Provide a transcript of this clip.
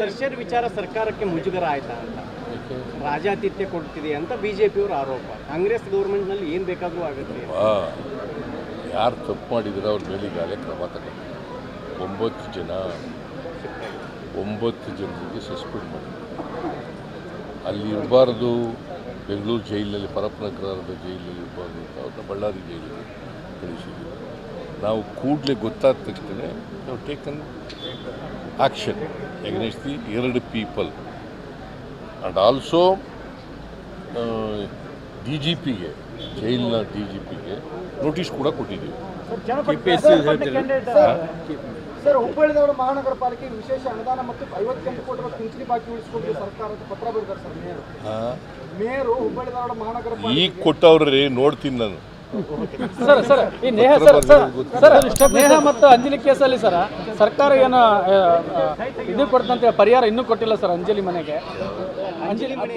ದರ್ಶನ್ ವಿಚಾರ ಸರ್ಕಾರಕ್ಕೆ ಮುಜುಗರ ಆಯ್ತಾ ಅಂತ? ರಾಜಾತಿಥ್ಯ ಕೊಡ್ತಿದೆ ಅಂತ ಬಿಜೆಪಿಯವರ ಆರೋಪ. ಕಾಂಗ್ರೆಸ್ ಗೌರ್ಮೆಂಟ್ನಲ್ಲಿ ಏನು ಬೇಕಾದರೂ ಆಗುತ್ತೆ ಯಾರು ತಪ್ಪು ಮಾಡಿದ್ರೆ ಅವ್ರ ಮೇಲೆ ಈಗಾಗಲೇ ಕ್ರಮ ತಗೊಂಡು ಒಂಬತ್ತು ಜನ, ಒಂಬತ್ತು ಜನರಿಗೆ ಸಸ್ಪೆಂಡ್ ಮಾಡಿದ್ರು ಅಲ್ಲಿ ಇರಬಾರ್ದು, ಬೆಂಗಳೂರು ಜೈಲಿನಲ್ಲಿ ಪರಪ್ಪನಗರದ ಜೈಲಲ್ಲಿ ಇರಬಾರ್ದು ಅಂತ ಅವ್ರನ್ನ ಬಳ್ಳಾರಿ ಜೈಲಿಗೆ ಕಳಿಸಿದ್ವಿ ನಾವು ಕೂಡಲೇ ಗೊತ್ತಾದ ತಕ್ಷಣ ನಾವು ಟೇಕನ್ ಆ್ಯಕ್ಷನ್ ಎಗ್ನೆಸ್ಟ್ ದಿ ಎರಡು people and also D G ಪಿಗೆ ಜೈಲಿನ ಡಿ ಜಿ ಪಿಗೆ ನೋಟಿಸ್ ಕೂಡ ಕೊಟ್ಟಿದ್ದೀವಿ. ಸರ್ ಹುಬ್ಬಳ್ಳಿ ಧಾರವಾಡ ಮಹಾನಗರ ಪಾಲಿಕೆ ವಿಶೇಷ ಅನುದಾನ ಮತ್ತು ಐವತ್ತೆಂಟು ಕೋಟಿ ರೂಪಾಯಿ ಪಿಂಚಣಿ ಬಾಕಿ ಉಳಿಸಿಕೊಂಡು ಸರ್ಕಾರದ ಪತ್ರ ಬರೆದಾರೆ sir mayor. Mayor Hubballi Dharwad ಮಹಾನಗರ ಈಗ ಕೊಟ್ಟವ್ರೆ ನೋಡ್ತೀನಿ ನಾನು. ಸರ್ ಸರ್ ಈ ನೇಹ ಸರ್ ಸರ್ ನೇಹ ಮತ್ತು ಅಂಜಲಿ ಕೇಸಲ್ಲಿ ಸರ್ ಸರ್ಕಾರ ಏನು ಇದು ಕೊಡ್ತಂತೆ ಪರಿಹಾರ ಇನ್ನೂ ಕೊಟ್ಟಿಲ್ಲ ಸರ್ ಅಂಜಲಿ ಮನೆಗೆ. ಅಂಜಲಿ